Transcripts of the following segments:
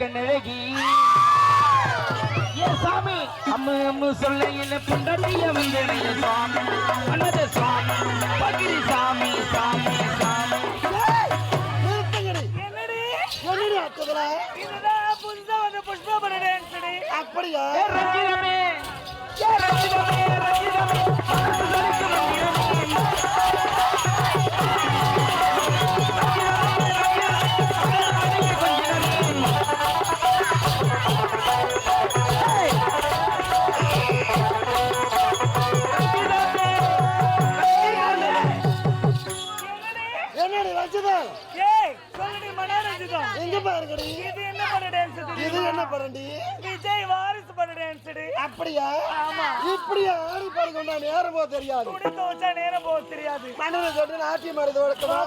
கண்ணழகி ஏ சாமி அம்மு அம்மு எங்க பாருங்கடி. இது என்ன பண்ண டான்ஸ் இது என்ன பரண்டி விஜய் வாரிசு பண்ண டான்ஸ்டி அப்படியா? ஆமா. இப்படியா ஆடி பாடி கொண்டா நேரம் போக தெரியாது. துணி துவச்சா நேரம் போக தெரியாது. மண்ணில் தொட்டு நாட்டிய மருந்து வழக்கமா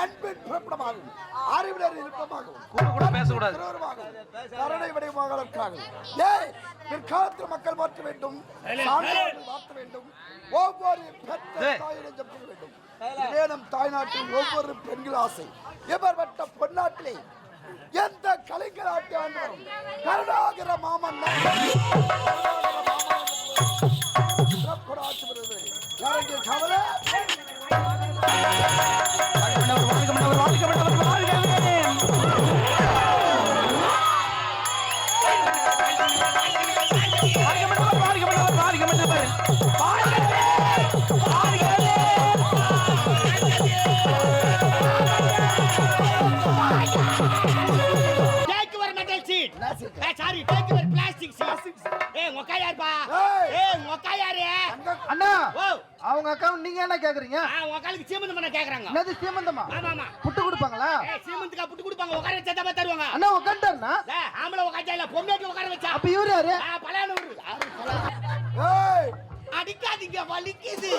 அன்பின் பிறப்பிடமாகும். அறிவினர் இருப்பமாகவும் கூட கூட பேசக்கூடாது. திருவருமாகவும் கருணை வடிவமாகவும் ஏய் பிற்காலத்தில் மக்கள் மாற்ற வேண்டும். மாற்ற வேண்டும். ஒவ்வொரு. தாயிடம் ஜெபிக்க வேண்டும். நம் தாய்நாட்டின் ஒவ்வொரு பெண்கள் ஆசை. இவர்பட்ட பொன்னாட்டிலே எந்த கலைஞர் ஆட்டி ஆண்டு வரும் அண்ணா ஓ. அவங்க அக்காவும் நீங்க என்ன கேக்குறீங்க? ஆ உக்காளுக்கு சீமந்தம் பண்ண கேக்குறாங்க. என்னது சீமந்தமா? ஆமா ஆமா. புட்டு கொடுப்பாங்களா? ஏய் சீமந்துக்கா புட்டு கொடுப்பாங்க. உட்கார வச்சா தான் தருவாங்க. அண்ணா ஏய் ஆம்பளை உட்காந்தா இல்ல பொண்ணு உட்கார வச்சா? அப்ப இவரு யாரு? ஆ பலானூர் ஏய். அடிக்காதீங்க வலிக்குது.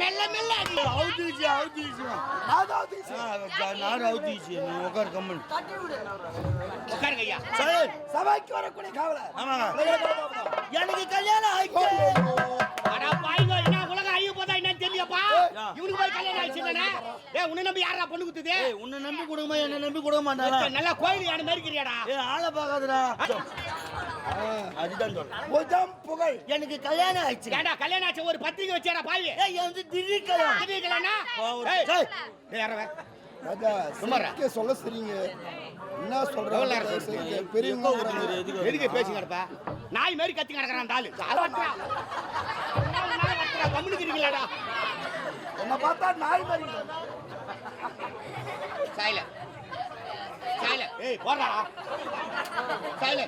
மெல்ல மெல்ல அடி. அவுத்துச்சு அவுத்துச்சு. நாதாவது நானும் அவுத்துச்சு. நீ உட்காரு கம்மன். உட்காருங்க ஐயா. சபைக்கு வரக்கூடிய காவலை ஆமாங்க. எனக்கு எனக்கு கல்யாணம் ஆயிடுச்சு அடா பாய்ங்க என்ன உலகம் ஐயோ போதா என்னன்னு தெரியலப்பா இவனுக்கு போய் கல்யாணம் ஆயிடுச்சுதானே ஏய் உன்னை நம்பி யாரா பொண்ணு குத்துது? ஏய் உன்னை நம்பி கொடுமா என்ன நம்பி கொடுக்க நல்லா கோயில் யானை மாதிரி இருக்கிறியாடா? ஏய் ஆளை பார்க்காதடா. அதுதான் சொல்றேன். புஜம் புகழ். எனக்கு கல்யாணம் ஆயிடுச்சு ஏண்டா கல்யாணம் ஆச்சு ஒரு பத்திரிக்கை வச்சேடா பாவி ஏய் வந்து திடீர் கல்யாணம். ஒரு- ஏய். ராஜா. சிரிக்க சொல்ல சரிங்க. என்ன சொல்றாங்க? பெரியவங்க எதுக்கு எதுக்கு பேசுங்கடப்பா நாய் மாதிரி கத்தி கிடக்குறான் அந்த ஆளு. அளவட்டா கம்முனுக்கிறீங்களாடா என்ன பார்த்தா நாய் மாதிரி. சாயில சாயில ஏய் போடா. சாயில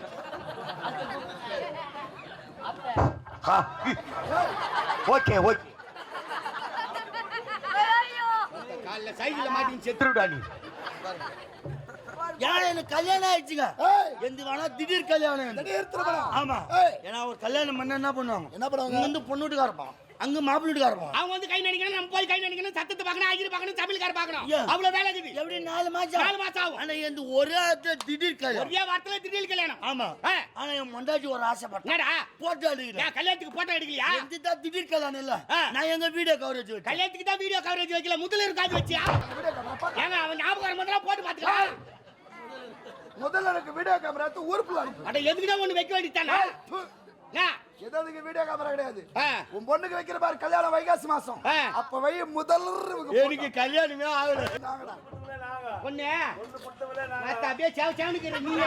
ஓகே ஓகே. காலைல சைக்கிள்ல மாட்டி செத்து திருடா நீ ஏன் எனக்கு கல்யாணம் ஆயிடுச்சுங்க எந்த வேணா திடீர் கல்யாணம். திடீர். ஆமா. ஏன்னா ஒரு கல்யாணம் பண்ண என்ன பண்ணுவாங்க என்ன பண்ணுவாங்க? இங்க வந்து பொண்ணு வீட்டுக்காரப்பான் அங்க மாப்பிள்ளை அவங்க வந்து கை நடிக்கணும் நம்ம போய் கை நடிக்கணும் சத்தத்தை பார்க்கணும் ஐயர் பார்க்கணும் சமையல்கார பார்க்கணும்? அவ்வளவு வேலை இருக்குது. எப்படி நாலு மாசம் நாலு மாசம் ஆகும். ஆனா இந்த ஒரே திடீர் கல்யாணம். ஒரே வாரத்துல திடீர் கல்யாணம். ஆமா. ஆனா என் மொண்டாட்டி ஒரு ஆசைப்பட்டேன். என்னடா? போட்டோ எடுக்கிறேன். கல்யாணத்துக்கு போட்டோ எடுக்கலையா? எந்த திடீர் கல்யாணம் இல்ல. நான் எங்க வீடியோ கவரேஜ் கல்யாணத்துக்கு தான் வீடியோ கவரேஜ் வைக்கல. முதல்ல இருக்காது வச்சியா? ஏங்க அவன் ஞாபகம் முதல்ல போட்டு பாத்துக்கலாம் முதல்ல எனக்கு வீடியோ கேமரா ஊருக்குள்ள அட எதுக்குதான் ஒண்ணு வைக்க வேண்டியதானே எதுக்கு வீடியோ கேமரா கிடையாது. உன் பொண்ணுக்கு வைக்கிற பாரு கல்யாணம் வைகாசி மாசம். அப்ப வை முதல் எனக்கு கல்யாணமே ஆகல. பொண்ணு அப்படியே சேவ சேவனுக்கு நீ பொண்ணு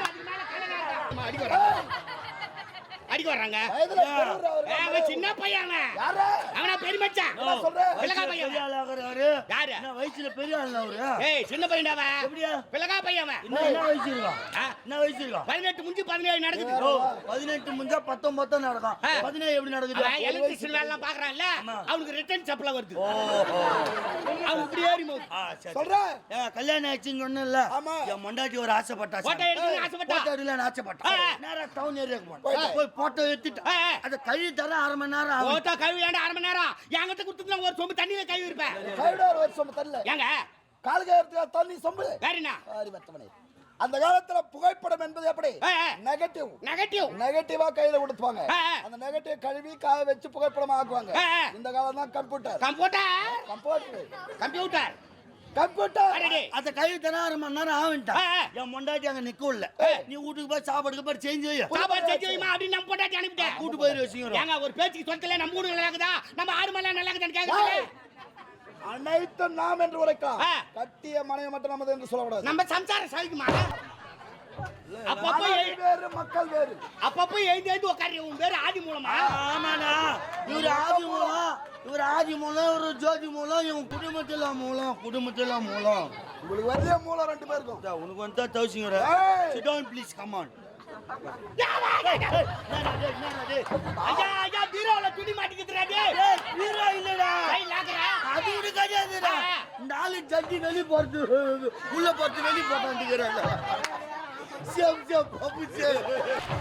அதுக்கு மேல கல்யாணம் ஆகல. அம்மா, அடிக்க வர்றாங்க. அவன் சின்ன பையன் அவன். யாரு? அவனா பெருமச்சான்? பிள்ளைகா பையன் யாரு? என்ன வயசுல பெரிய ஆள் அவரு? ஏய் சின்ன பையன்டா பிள்ளைகா பையன் அவன். என்ன என்ன வயசு இருக்கான்? என்ன வயசு இருக்கான் பதினெட்டு முடிஞ்சு பதினேழு நடக்குது. பதினெட்டு முடிஞ்சா பத்தொன்பது தான் நடக்கும். பதினேழு எப்படி நடக்குது? எலக்ட்ரிஷியன் வேலை எல்லாம் பாக்குறான்ல. அவனுக்கு ரிட்டர்ன் சப்ளை வருது. ஓஹோ. அவன் இப்படி ஏறி போகுது ஆ சரி சொல்ற. ஏன் கல்யாணம் ஆச்சுன்னு சொன்னேன்ல. ஆமா. என் மொண்டாட்டி ஒரு ஆசைப்பட்டா ஆசைப்பட்டா? ஆசைப்பட்டா டவுன் போயிட்டு. போய் போட்டோ எடுத்துட்டு. அதை கழி தர அரை மணி நேரம் ஆகும். போட்டோ கழுவி ஏன்டா அரை மணி நேரம்? என்கிட்ட கொடுத்துட்டு ஒரு சொம்பு தண்ணியில கழுவி இருப்பேன் கைவிட ஒரு வருஷம் தரல ஏங்க? கால் கையெழுத்து தண்ணி சொம்பு? வேற என்ன? அறிவத்தவனே. அந்த காலத்துல புகைப்படம் என்பது எப்படி. நெகட்டிவ் நெகட்டிவ் நெகட்டிவா கையில கொடுத்துவாங்க. அந்த நெகட்டிவ் கழுவி காய வச்சு புகைப்படம் ஆக்குவாங்க. இந்த காலம் தான் computer computer computer computer computer. அதை கழுவி தர அரை மணி நேரம் ஆகுன்ட்டா ஆ, ஆ. என் மொண்டாட்டி அங்க நிக்கல நீ வீட்டுக்கு போய் சாப்பாடுக்கு போய் சேஞ்ச் சாப்பாடு செஞ்சு வைமா அப்படின்னு நம்ம போட்டாச்சு அனுப்பிட்டேன் கூட்டு போய் வச்சுக்கிறோம். ஏங்க ஒரு பேச்சுக்கு சொல்லல நம்ம ஊரு நல்லா இருக்குதா நம்ம ஆடு மலை நல்லா இருக்குதான்னு அனைத்தும் நாம் என்று உரைக்கலாம். கட்டிய மனைவி மட்டும் நமது என்று சொல்லக்கூடாது. நம்ம சம்சாரம் சகிக்குமா அப்பப்போ வேறு மக்கள் வேறு. அப்பப்போ எழுந்து உட்காரு. உன் பேரு ஆதி மூலமா? ஆமாண்ணா இவர் ஆதி மூலம் இவர் ஆதி மூலம் இவர் ஜோதி மூலம் இவன் குடும்பத்தில் மூலம் குடும்பத்தில் மூலம். உங்களுக்கு வரைய மூலம் ரெண்டு பேருக்கும் உனக்கு வந்து தௌசிங்கிற ஏய். Sit down please come on ஆளு ஜட்டி வெளிய போறது உள்ள போறது வெளிய போட்டான்ட்டுக்கிறாங்க சேம் சேம் பப்பு சேம்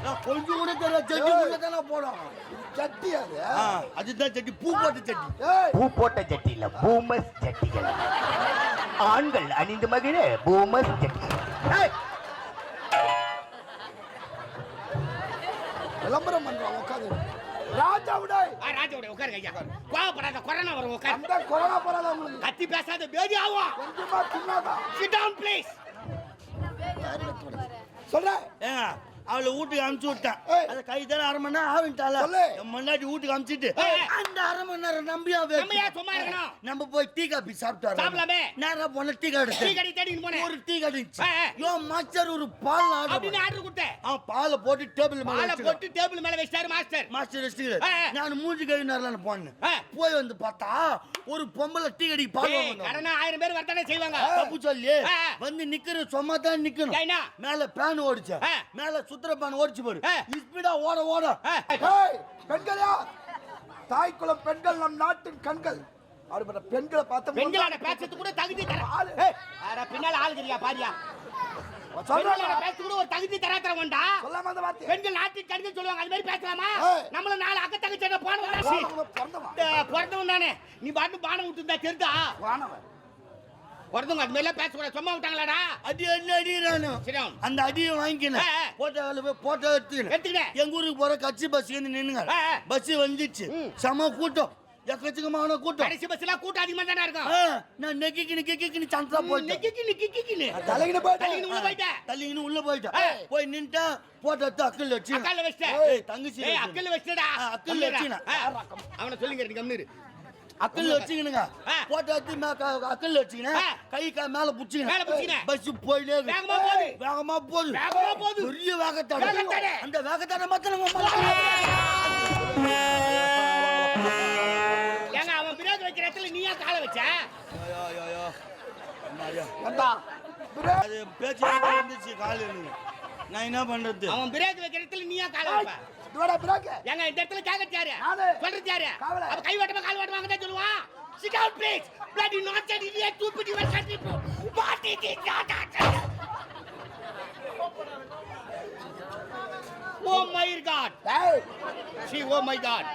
நான் கொஞ்சம் கூட தெரியல ஜட்டி உள்ள தானே போடும் சட்டி அது அதுதான் ஜட்டி பூ போட்ட ஏய் பூ போட்ட ஜட்டி இல்ல பூமஸ் ஜட்டிகள் ஆண்கள் அணிந்து மகிழ பூமஸ் ஏய். விளம்பரம் பண்றான் உட்காந்து ராஜாவுடை ஆ ராஜாவோட உட்காருங்க ஐயா கோவப்படாத கொரோனா வரும் உட்காரு அந்த கொரோனா பரவாயில்ல உங்களுக்கு கத்தி பேசாத பேதி ஆகும் கொஞ்சமா சிட் டவுன் ப்ளீஸ் சொல்றேன் ஏங்க. அவளை வீட்டுக்கு அனுப்பிச்சு விட்டேன். அதை கை தானே அரை மணி நேரம் ஆவிட்டால சொல்லு. என் முன்னாடி வீட்டுக்கு அனுப்பிச்சிட்டு ஏய். அந்த அரை மணி நேரம் நம்பியா நம்ம ஏன் சும்மா இருக்கணும்? நம்ம போய் டீ காபி சாப்பிட்டு சாப்பிடலாமே. நேரா போன டீ கடை டீ கடை தேடின்னு போனேன் ஒரு டீ கடை. யோ மாஸ்டர் ஒரு பால் ஆர்டர் கொடுத்தேன் அவன் பாலை போட்டு டேபிள் மேல பாலை. போட்டு டேபிள் மேல வச்சிட்டாரு மாஸ்டர் மாஸ்டர் ஏய். நான் மூஞ்சி கழுவி நேரில் போனேன். போய் வந்து பார்த்தா ஒரு பொம்பளை டீ கடைக்கு பால் வாங்கணும் கடனா ஆயிரம் பேர் வரத்தானே செய்வாங்க தப்பு சொல்லி. வந்து நிக்கிற சும்மா தான் நிக்கணும்? மேல பேன் ஓடிச்சு ஏய். மேல சுத்திர பேன் ஓடிச்சு பாரு. ஸ்பீடா ஓட ஓட. பெண்கள்? யார் தாய் குலம் பெண்கள் நம் நாட்டின் கண்கள். அப்படிப்பட்ட பெண்களை பார்த்து பெண்களான பேசுறது கூட தகுதி தர. ஆளு. பின்னால ஆள் தெரியா பாரியா? பெண்கள் நாட்டின் கருத்து சொல்லுவாங்க அது மாதிரி பேசலாமா. நம்மள நாலு அக்க தங்கச்சி போனவன். பிறந்தவன். தானே. நீ பாட்டு பானம் விட்டுருந்தா தெரிந்தா வானவன். பிறந்தவங்க அது மாதிரிலாம் பேசக்கூடாது. சும்மா விட்டாங்களாடா? அடி என்ன அடிக்கிறானு சரி அந்த அடியை வாங்கிக்கினேன். போட்டோ போய் போட்டோ எடுத்துக்கினேன். எடுத்துக்கினேன் எங்க ஊருக்கு போற கட்சி பஸ் வந்து நின்னுங்க. பஸ் வந்துச்சு. செம கூட்டம். எக்கச்சக்கமான கூட்டம். கடைசி பஸ்லாம் கூட்டம் அதிகமா தானே இருக்கும்? நான் நெக்கிக்கினு கிக்கிக்கினு சந்தா போயிட்டேன். நிக்கிக்கு நிக்கிக்கின்னு தலைகின போயிட்டு தள்ளிக்கின்னு உள்ள போயிட்டேன். தள்ளிக்கின்னு உள்ள போயிட்டேன். போய் நின்ட்டேன். போட்டோ எடுத்து அக்கல் வச்சு அக்கல்ல வச்சிட்டேன். தங்கச்சி வச்சிட்டடா. ஆ, அக்கல்ல வச்சுக்கினேன். அவனை சொல்லுங்க நீ கம்னு இரு அக்கல் வச்சுக்கணுங்க ஆ. போட்டோ எடுத்து மே- க- அக்கல் வச்சுக்கினேன் ஆ. கை கா மேல புடிச்சுக்கினேன். பஸ் போயிட்டே. வேகமா போகுது. வேகமா போகுது. பெரிய வேகத்தாடு வேகத்தாடு. அந்த வேகத்தாட மாத்திரம் ஏங்க அவன் பிரேக் வைக்கிற இடத்துல நீயா கால வச்ச பேச்சு வந்துச்சு காலு எனக்கு. நான் என்ன பண்றது அவன் பிரேக் வைக்கிற இடத்துல நீயா கால வைப்ப இதுவாடா பிரேக் ஏங்க இந்த இடத்துல கேக்கறது யாரு. சொல்றது யாரு. அவ கை வாட்டமா கால் வாட்டமா தான் சொல்லுவான் Sit down, please. Bloody nonsense, idiot, stupid, you are country people. What is it? Oh my God. டேய் See, oh my God.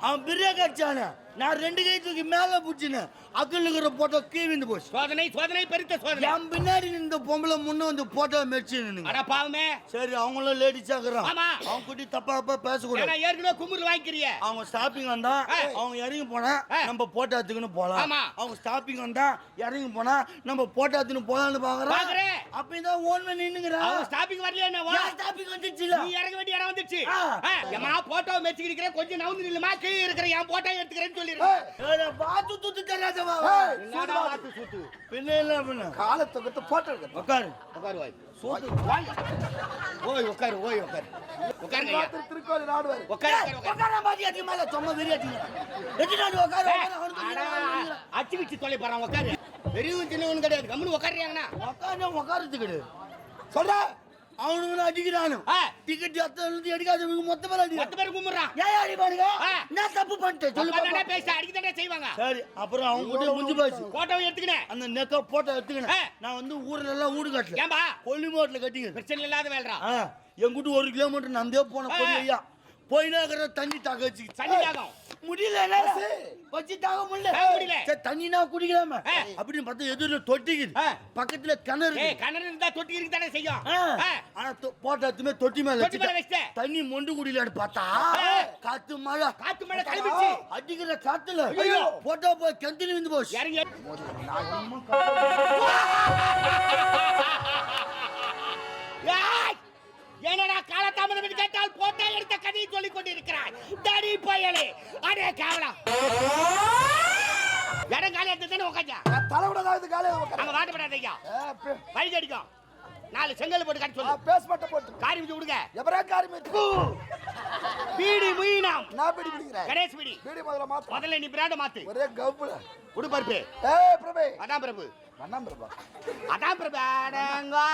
அவன் பிரேக் அடிச்சானே நான் ரெண்டு கை தூக்கி மேல புடிச்சினேன். அக்கல் இருக்கிற போட்டோ கீழ்ந்து போச்சு. சோதனை சோதனை பெருத்த சோதனை. என் பின்னாடி இந்த பொம்பளை முன்ன வந்து போட்டோ நின்னுங்க. அட பாவமே. சரி அவங்களும் லேடிஸா இருக்கிறான் ஆமா. அவங்க குட்டி தப்பா தப்பா பேசக்கூடாது. ஏன்னா ஏற்கனவே குமுறு வாங்கிக்கிறிய. அவங்க ஸ்டாப்பிங் வந்தா. அவங்க இறங்கி போனா. நம்ம போட்டோ எடுத்துக்கின்னு போலாம். ஆமா. அவங்க ஸ்டாப்பிங் வந்தா இறங்கி போனா நம்ம போட்டோ எடுத்துன்னு போலாம்னு பாக்குறேன். பாக்குறேன். அப்ப இதான் ஓன் பண்ணி நின்னுங்கிறான் அவன் ஸ்டாப்பிங் வரலையா என்னவா ஸ்டாப்பிங் வந்துச்சுல? நீ இறங்க வேண்டிய இடம் வந்துச்சு. ஏமா போட்டோ மெச்சிக்கிறேன் கொஞ்சம் நவுந்து நில்லுமா? கீழே இருக்கிற என் போட்டோ எடுத்துக்கிறேன்னு சொல்லிருக்கேன் பாத்து தூத்து சூத்து பின்ன காலத்தை விட்டு போட்டோ எடுக்க உட்காரு உட்காரு வாய். சூத்து வாய். ஓய் உட்காரு ஓய் உட்காரு உட்காருங்க ஐயா. திருக்கோயில் நாடுவார் உட்காரு உட்காரு, மாதிரி அதிகமா இல்ல சும்மா வெறி அடிங்க எதிராடி உட்காரு. அச்சு வச்சு தொலை போறான் உட்காரு பெரியவன் சின்னவன் கிடையாது. கம்முனு உட்காருறாங்கண்ணா உட்காரு உட்காரத்துக்கிடு சொல்ற. அவனுங்க அடிக்கிறானு. டிக்கெட் எத்தனை எடுக்காதவங்க மொத்த பேர் அடி மொத்த பேர் கும்பிடுறான். ஏன் அடிப்பானுங்க. நான் தப்பு பண்ணிட்டேன். சொல்லு. பேச அடிக்க செய்வாங்க. சரி அப்புறம் அவங்க கூட முடிஞ்சு போச்சு போட்டோவை எடுத்துக்கினேன் அந்த நெக்க போட்டோ எடுத்துக்கினேன். நான் வந்து ஊர்ல எல்லாம் வீடு கட்டல ஏன்பா? கொல்லிமோட்டில் கட்டிங்க பிரச்சனை இல்லாத வேலைடா ஆ. என் கூட்டு ஒரு கிலோமீட்டர் நந்தே போன. பொடி ஐயா. போயினா இருக்கிற தண்ணி தாக வச்சு தண்ணி தாகம். முடியல. வச்சு தாக முடியல முடியல. சரி தண்ணினா குடிக்கலாம. அப்படின்னு பார்த்தா எதிரில தொட்டிக்குது. பக்கத்துல கிணறு. கண்ணன் இருந்தா தொட்டி இருக்கு தானே செய்யும். ஆனா போட்ட எத்துமே தொட்டி மேல தொட்டி மேல. வச்சிட்டேன். தண்ணி மொண்டு குடியிலான்னு பார்த்தா. காத்து மழை காத்து மழை கிளம்பிச்சு அடிக்கிற காத்துல. போட்டோ போய் கிணத்துல விந்து போச்சு ஏய்! என்னடா காலதாமதம் என்று கேட்டால் போட்டோ எடுத்த கதையை சொல்லிக் கொண்டிருக்கிறாய். தடி பயலே. அடே கேவலம் இடம் காலி எடுத்து தானே உட்காந்தா தலைவிடாத உட்கார அங்க வாட்டப்படாத ஐயா வழி அடிக்கும் நாலு செங்கல் போட்டு கட்டி சொல்லு. பேஸ் மட்டும் போட்டு. காரி வச்சு விடுங்க. எவரா காரியம் பீடி முயினாம். நான் பிடி பிடிக்கிறேன். கணேஷ் பீடி. பீடி முதல்ல மாத்திரம் முதல்ல நீ பிராண்ட மாத்து. ஒரே கவுல உடு பருப்பு. ஏய் பிரபே. அதான் பிரபு வண்ணம் பிரபா அதான் பிரபு அடங்கோ.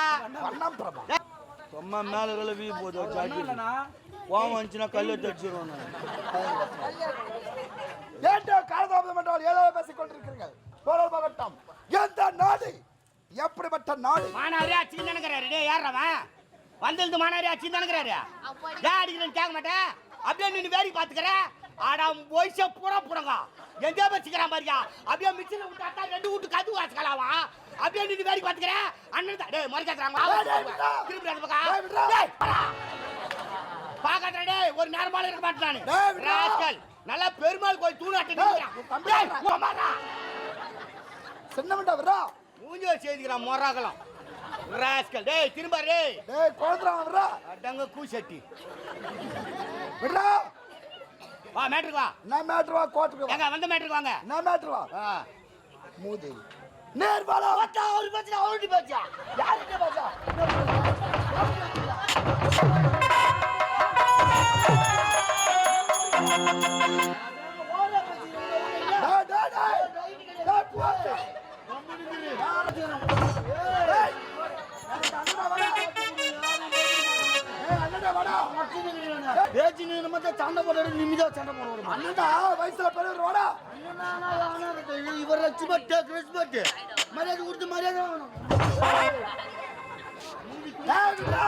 வண்ணம் பிரபா சும்மா மேல வேலை வீ போகுது ஜாக்கி கோவம் வந்துச்சுன்னா கல்லு தடிச்சிருவோம் ஏன்டா காலதாமதம் என்றால் ஏதோ பேசிக் கொண்டிருக்கிறீர்கள்? போரால் மாவட்டம். எந்த நாடு? எப்படிப்பட்ட நாடு? மானாரி அச்சின்னு நினைக்கிறாரு. டேய் யாரவன் வந்திருந்து மானாரி அச்சின்னு நினைக்கிறாரு ஏன் அடிக்கிறேன்னு கேட்க மாட்டேன்? அப்படியே நின்று வேடி பாத்துக்கிற ஆடா வயச புற புறங்க எங்க வச்சுக்கிறான் பாரியா அப்படியே மிச்சில விட்டாத்தா ரெண்டு வீட்டு கது வாசிக்கலாமா? அப்படியே நின்று வேடி பாத்துக்கிற அண்ணன் தான் டேய் மறைக்காதுறாங்க. திருப்பி அந்த. பக்கம். பாக்காதடா டேய் ஒரு நேரமால இருக்க மாட்டானு. ராஸ்கல் நல்லா பெருமாள் கோயில் நிக்கிறான் உன் தம்பி டேய் வரா. மூஞ்சி வச்சு எழுதிக்கிறான் மொராகலம். ராஸ்கல் டேய் திரும்ப டேய் டேய் குழந்தை வரா அடங்க கூசட்டி விடுறா. வா மேட்ருக்கு வா. நான் மேட்ரு வா கோட்டுக்கு வா. எங்க வந்த மேட்ருக்கு வாங்க. நான் மேட்ரு வா. மூதேவி. நேர்வாலா பார்த்தா அவரு பேச்சு அவருடைய பேச்சா? யாருடைய பேச்சா? பேச்சு. நீ நம்ம சண்டை போட்டு நிமிதா சண்டை போடுவோம் அண்ணா வயசுல வாடா. இவர் ரெஸ்பெக்ட் ரெஸ்பெக்ட் மரியாதை கொடுத்து மரியாதை வேணும் டேய் விடுறா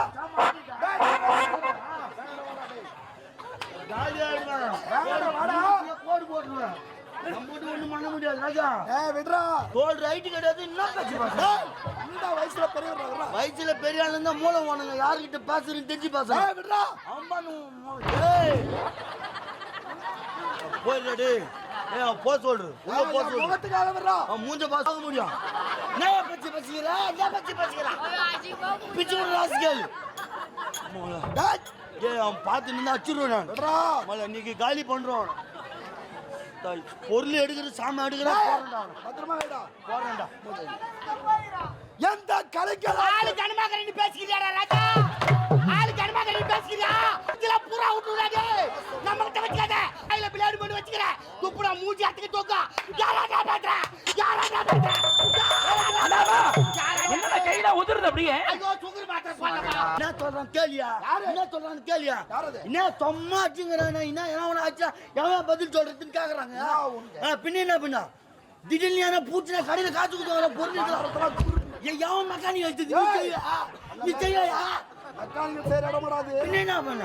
டேய் ஜாலியா வாடா, வாடா. கோடு போட்டுருவேன் நம்மகிட்ட ஒண்ணும் பண்ண முடியாது ராஜா. டேய் விடுறா. தோல் ரைட்டு கிடையாது என்ன பேச்சு? டேய் இந்த வயசுல பெரியவர் வரா வயசுல பெரிய ஆளு இருந்தா மூளை ஓணுங்க யாருக்கிட்ட பேசுறேன்னு தெரிஞ்சு பேசுறேன் டேய் விடுறா. அம்மா போயிடா ஏய். போ சொல்று உள்ள போ சொல்லு. முகத்துக்காக அவன் மூஞ்ச பார்க்க முடியும். என்ன பச்சி பச்சிக்கிறா என்ன பச்சி பச்சிக்கிறா பிச்சு விடுற ராசிக்கல் டேய். ஏய் அவன் பார்த்து நின்று அச்சுருவேன் நான். விடுறா. மலை இன்னைக்கு காலி பண்றோம். தாய், பொருள் எடுக்கிறது சாமி எடுக்கிறா. பத்திரமா வைடா போறேன்டா. எந்த கலைஞர்? ஆளு கனமாக்கறன்னு பேசிக்கிறியாடா ராஜா? ஆளு கனமாக்கறன்னு பேசிக்கிறியா? இதுல பூரா விட்டுறாதே நம்ம கிட்ட வச்சுக்காத. கையில பிளேடு பண்ணி வச்சுக்கிற. துப்புடா மூஞ்சி அத்துக்கு தூக்கா. யாராடா பேசுற? யாராடா பேசுற? யாராடா என்னடா கையில உதிருது அப்படியே? என்ன சொல்றான் கேளியா? யாரு? என்ன சொல்றான்னு கேளியா? என்ன தொம்மா ஆச்சுங்கிறான் என்ன எவன ஆச்சா எவன் பதில் சொல்றதுன்னு கேக்குறாங்க? என்ன பின்ன என்ன பின்ன? திடீர்னு ஏன்னா பூச்சினா கடையில காத்து கொடுத்து பொருள் எவன் மெக்கானிக் வச்சது நீ. செய்யா பின்ன என்ன பண்ண?